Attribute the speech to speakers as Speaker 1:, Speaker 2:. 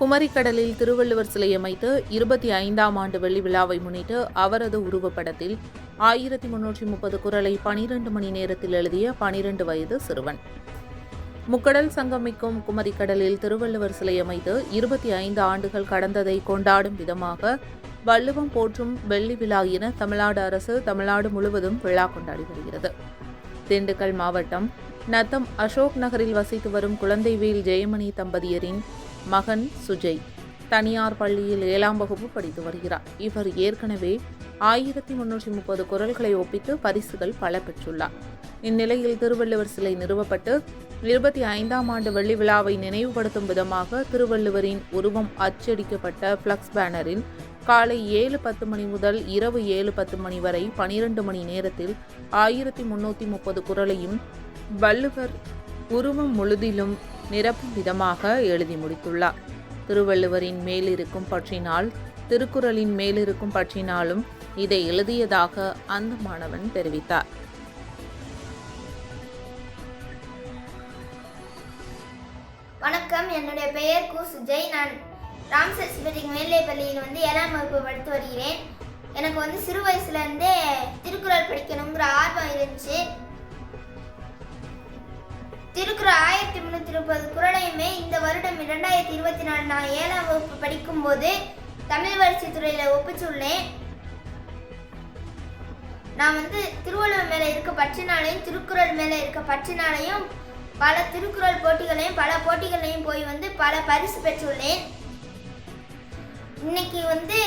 Speaker 1: குமரிக்கடலில் திருவள்ளுவர் சிலை அமைத்து இருபத்தி ஐந்தாம் ஆண்டு வெள்ளி விழாவை முன்னிட்டு அவரது உருவப்படத்தில் ஆயிரத்தி முன்னூற்றி முப்பது குரலை பனிரெண்டு மணி நேரத்தில் எழுதிய பனிரெண்டு வயது சிறுவன். முக்கடல் சங்கமிக்கும் குமரிக்கடலில் திருவள்ளுவர் சிலை அமைத்து இருபத்தி ஐந்து ஆண்டுகள் கடந்ததை கொண்டாடும் விதமாக வள்ளுவம் போற்றும் வெள்ளி விழா என தமிழ்நாடு அரசு தமிழ்நாடு முழுவதும் விழா கொண்டாடி வருகிறது. திண்டுக்கல் மாவட்டம் நத்தம் அசோக் நகரில் வசித்து வரும் குழந்தைவேல் ஜெயமணி தம்பதியரின் மகன் சுஜய். தனியார் பள்ளியில் ஏழாம் வகுப்பு படித்து வருகிறார். இவர் ஏற்கனவே ஆயிரத்தி முன்னூற்றி முப்பது குரல்களை ஒப்பித்து பரிசுகள் பல பெற்றுள்ளார். இந்நிலையில் திருவள்ளுவர் சிலை நிறுவப்பட்டு இருபத்தி ஐந்தாம் ஆண்டு வெள்ளி விழாவை நினைவுபடுத்தும் விதமாக திருவள்ளுவரின் உருவம் அச்சடிக்கப்பட்ட ஃப்ளக்ஸ் பேனரில் காலை ஏழு பத்து மணி முதல் இரவு ஏழு பத்து மணி வரை பனிரெண்டு மணி நேரத்தில் ஆயிரத்தி முன்னூற்றி முப்பது குரலையும் வள்ளுவர் உருவம் முழுதிலும் நிரப்பும் விதமாக எழுதி முடித்துள்ளார். திருவள்ளுவரின் மேலிருக்கும் பற்றினால் திருக்குறளின் மேலிருக்கும் பற்றினாலும் இதை எழுதியதாக அந்த மாணவன் தெரிவித்தார்.
Speaker 2: வணக்கம் என்னுடைய பெயர் கு. சுஜய். நான் ராம்சர் ஸ்பிரிங் மேல்நிலைப் பள்ளியில் வந்து ஏழாம் வகுப்பு படித்து வருகிறேன். எனக்கு வந்து சிறு வயசுலேருந்தே திருக்குறள் படிக்கணுங்கிற ஆர்வம் இருந்துச்சு. திருக்குறள் ஆயிரத்தி குரலையுமே இந்த வருடம் இரண்டாயிரத்தி இருபத்தி நாலு நான் ஏழாம் வகுப்பு படிக்கும்போது தமிழ் வளர்ச்சி துறையில் ஒப்பிச்சுள்ளேன் நான் வந்து திருவள்ளுவர் மேலே இருக்க பற்றினாலையும் திருக்குறள் மேலே இருக்க பற்றினாலையும் பல திருக்குறள் போட்டிகளையும் பல போட்டிகளையும் போய் வந்து பல பரிசு பெற்றுள்ளேன். இன்னைக்கு வந்து